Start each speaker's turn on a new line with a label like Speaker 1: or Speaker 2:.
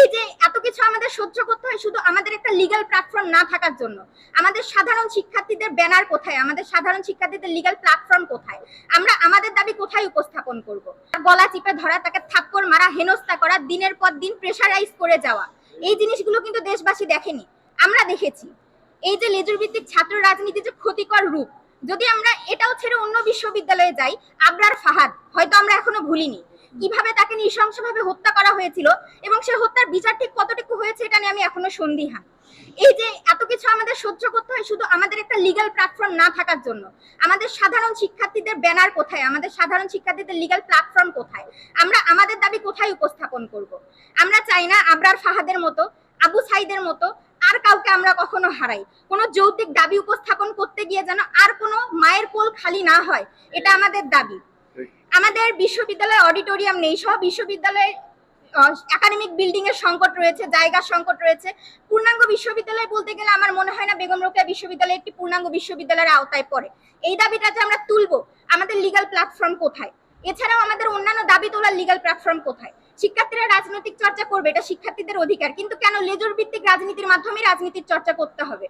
Speaker 1: এই যে এত কিছু আমাদের সহ্য করতে হয় শুধু আমাদের একটা লিগ্যাল প্ল্যাটফর্ম না থাকার জন্য। আমাদের সাধারণ শিক্ষার্থীদের ব্যানার কোথায়? আমাদের সাধারণ শিক্ষার্থীদের লিগ্যাল প্ল্যাটফর্ম কোথায়? আমরা আমাদের দাবি কোথায় উপস্থাপন করব? গলা চিপে ধরা, তাকে থাপ্পড় মারা, হেনস্থা করা, দিনের পর দিন প্রেশারাইজ করে যাওয়া। এই জিনিসগুলো কিন্তু দেশবাসী দেখেনি। আমরা দেখেছি। এই যে লেজুর ভিত্তিক ছাত্র রাজনীতি যে ক্ষতিকর রূপ, যদি আমরা এটাও ছেড়ে অন্য বিশ্ববিদ্যালয়ে যাই, আবরার ফাহাদ, হয়তো আমরা এখনও ভুলিনি। কীভাবে তাকে নৃশংসভাবে হত্যা করা হয়েছিল এবং সে হত্যার বিচার ঠিক কতটুকু হয়েছে এটা নিয়ে আমি এখনও সন্দিহান। এই যে এত কিছু আমাদের সহ্য করতে হয় শুধু আমাদের একটা লিগাল প্ল্যাটফর্ম না থাকার জন্য। আমাদের সাধারণ শিক্ষার্থীদের ব্যানার কোথায়? আমাদের সাধারণ শিক্ষার্থীদের লিগাল প্ল্যাটফর্ম কোথায়? আমরা আমাদের দাবি কোথায় উপস্থাপন করব? আমরা চাই না আবরার ফাহাদের মতো, আবু সাইদের মতো আর কাউকে আমরা কখনো হারাই। কোনো যৌক্তিক দাবি উপস্থাপন করতে গিয়ে যেন আর কোনো মায়ের কোল খালি না হয়, এটা আমাদের দাবি। আমাদের বিশ্ববিদ্যালয়ে অডিটোরিয়াম নেই সব বিশ্ববিদ্যালয়ে একাডেমিক বিল্ডিং এর সংকট রয়েছে, জায়গার সংকট রয়েছে। পূর্ণাঙ্গ বিশ্ববিদ্যালয় বলতে গেলে আমার মনে হয় না বেগম রোকেয়া বিশ্ববিদ্যালয় একটি পূর্ণাঙ্গ বিশ্ববিদ্যালয়ের আওতায় পড়ে। এই দাবিটা যে আমরা তুলবো, আমাদের লিগাল প্ল্যাটফর্ম কোথায়? এছাড়াও আমাদের অন্যান্য দাবি তোলার লিগাল প্ল্যাটফর্ম কোথায়? শিক্ষার্থীরা রাজনৈতিক চর্চা করবে, এটা শিক্ষার্থীদের অধিকার, কিন্তু কেন লেজুর ভিত্তিক রাজনীতির মাধ্যমে রাজনীতির চর্চা করতে হবে?